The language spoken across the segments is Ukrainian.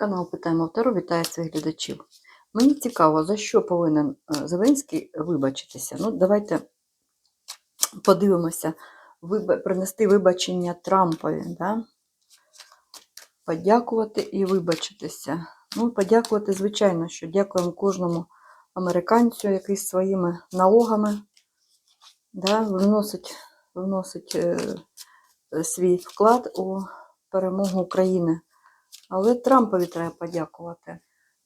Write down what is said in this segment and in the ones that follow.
Канал Питаємо Таро вітає своїх глядачів. Мені цікаво, за що повинен е, Зеленський вибачитися. Ну, давайте подивимося, принести вибачення Трампові. Да? Подякувати і вибачитися. Ну, подякувати, звичайно, що дякуємо кожному американцю, який своїми налогами да, вносить, вносить е, свій вклад у перемогу України. Але Трампові треба подякувати.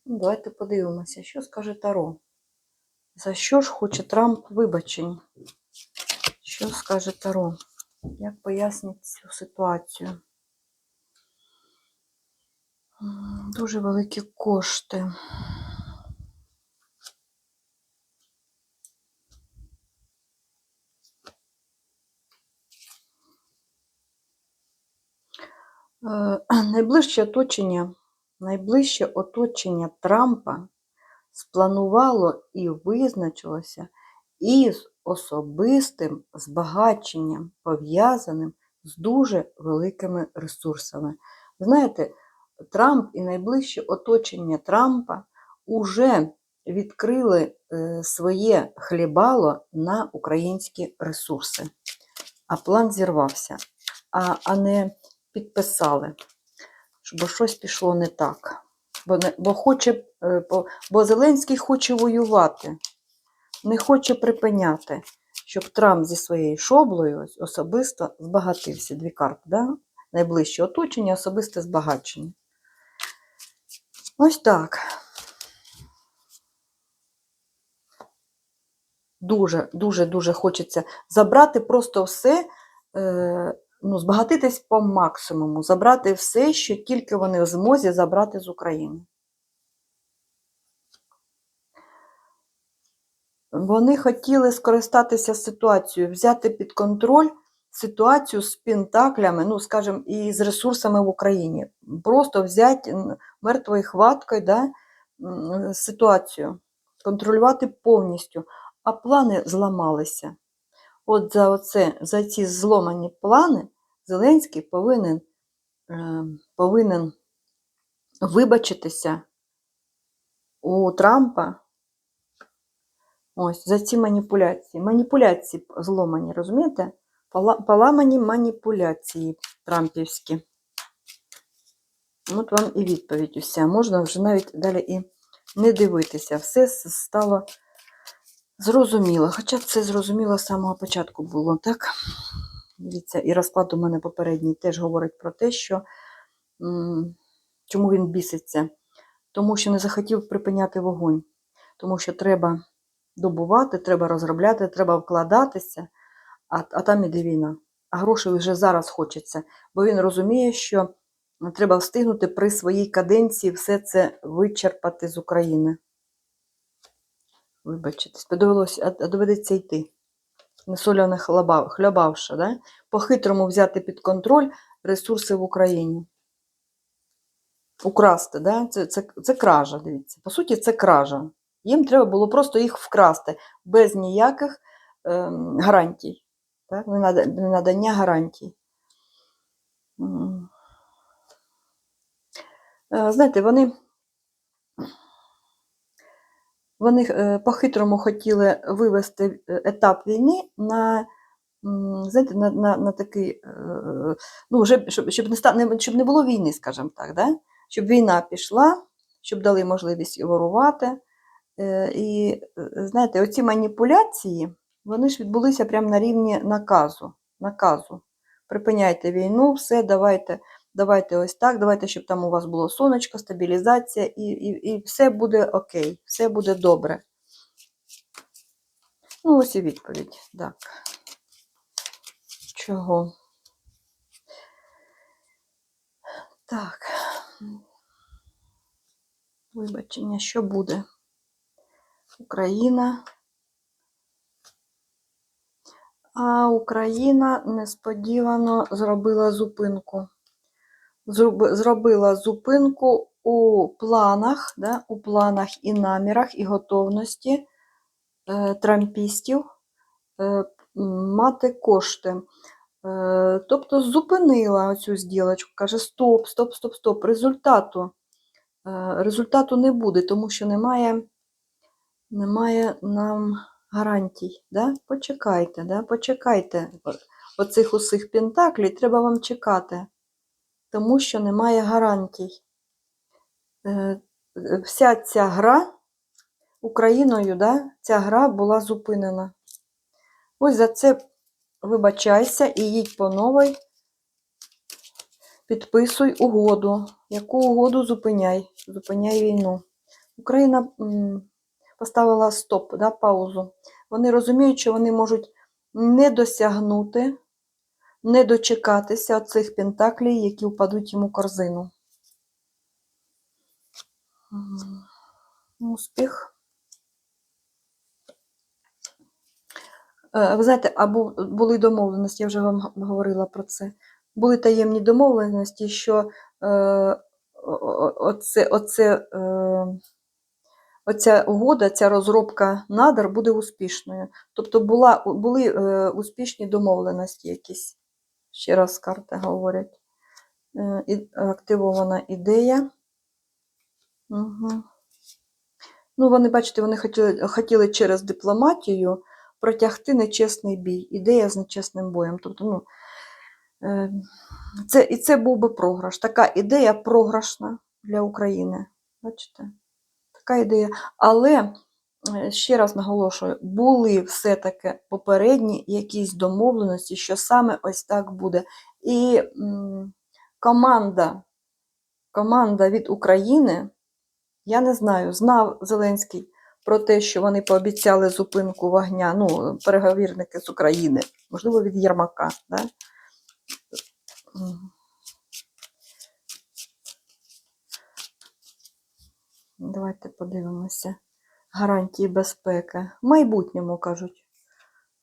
Ну, давайте подивимося, що скаже Таро. За що ж хоче Трамп вибачень? Що скаже Таро? Як пояснить цю ситуацію? Дуже великі кошти. Найближче оточення, найближче оточення Трампа спланувало і визначилося із особистим збагаченням, пов'язаним з дуже великими ресурсами. Знаєте, Трамп і найближче оточення Трампа уже відкрили е, своє хлібало на українські ресурси. А план зірвався, а, а не підписали, бо щось пішло не так. Бо, бо, хоче, е, бо, бо Зеленський хоче воювати, не хоче припиняти, щоб Трамп зі своєю шоблею особисто збагатився. Дві карти, да? найближче оточення, особисте збагачення. Ось так. Дуже, дуже, дуже хочеться забрати просто все, е, ну, збагатитись по максимуму, забрати все, що тільки вони в змозі забрати з України. Вони хотіли скористатися ситуацією, взяти під контроль ситуацію з пентаклями, ну, скажімо, і з ресурсами в Україні. Просто взяти мертвою хваткою да, ситуацію, контролювати повністю, а плани зламалися. От за, оце, за ці зломані плани Зеленський повинен, е, повинен вибачитися у Трампа ось за ці маніпуляції. Маніпуляції зломані, розумієте? Поламані маніпуляції трампівські. От вам і відповідь уся. Можна вже навіть далі і не дивитися. Все стало зрозуміло. Хоча це зрозуміло з самого початку було, так? Дивіться, і розклад у мене попередній теж говорить про те, що чому він біситься. Тому що не захотів припиняти вогонь. Тому що треба добувати, треба розробляти, треба вкладатися, а, а там іде війна. А грошей вже зараз хочеться, бо він розуміє, що треба встигнути при своїй каденції все це вичерпати з України. Вибачитись, а доведеться йти. Не соляне хлебав, да? по-хитрому взяти під контроль ресурси в Україні. Украсти, да? це, це, це кража, дивіться. По суті, це кража. Їм треба було просто їх вкрасти без ніяких ем, гарантій. Так? Надання гарантій. Е, Знаєте, вони, вони е, по-хитрому хотіли вивести е, етап війни на, знаєте, на, на, на такий, е, ну, вже, щоб, щоб, не, щоб не було війни, скажімо так, да? щоб війна пішла, щоб дали можливість ворувати. І, знаєте, оці маніпуляції, вони ж відбулися прямо на рівні наказу. наказу. Припиняйте війну, все, давайте, давайте ось так, давайте, щоб там у вас було сонечко, стабілізація, і, і, і все буде окей, все буде добре. Ну, ось і відповідь. Так. Чого? Так. Вибачення, що буде? Україна. А Україна несподівано зробила зупинку. Зроб- Зробила зупинку у планах, да, у планах і намірах, і готовності е, трампістів е, мати кошти. Е, тобто зупинила цю зділочку, каже: стоп, стоп, стоп, стоп. Результату результату не буде, тому що немає, немає нам гарантій. Да? Почекайте, да? почекайте. Оцих усіх пентаклів треба вам чекати, тому що немає гарантій. Е, е, Вся ця гра Україною, да, ця гра була зупинена. Ось за це вибачайся і їдь по новій. Підписуй угоду. Яку угоду зупиняй? Зупиняй війну. Україна поставила стоп, да, паузу. Вони розуміють, що вони можуть не досягнути, не дочекатися цих пентаклів, які впадуть їм у корзину. Успіх. Е, Ви знаєте, або були домовленості, я вже вам говорила про це. Були таємні домовленості, що е, оце, оце, е, оця угода, ця розробка надр буде успішною. Тобто була, були успішні домовленості якісь. Ще раз карти говорять. Е, активована ідея. Угу. Ну, вони, бачите, вони хотіли, хотіли через дипломатію протягти нечесний бій. Ідея з нечесним боєм. Тобто, ну, е, це, і це був би програш. Така ідея програшна для України. Бачите? Така ідея. Але, ще раз наголошую, були все-таки попередні якісь домовленості, що саме ось так буде. І команда, команда від України, я не знаю, знав Зеленський про те, що вони пообіцяли зупинку вогня, ну, переговірники з України, можливо, від Єрмака. Да? Давайте подивимося. Гарантії безпеки. В майбутньому кажуть.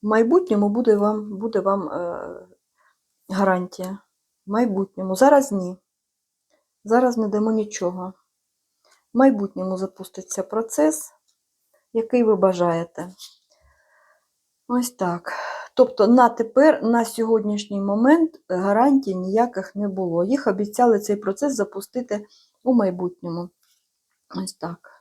В майбутньому буде вам, буде вам е, гарантія. В майбутньому. Зараз ні. Зараз не дамо нічого. В майбутньому запуститься процес, який ви бажаєте. Ось так. Тобто на тепер, на сьогоднішній момент е, гарантій ніяких не було. Їх обіцяли цей процес запустити у майбутньому. Ось так.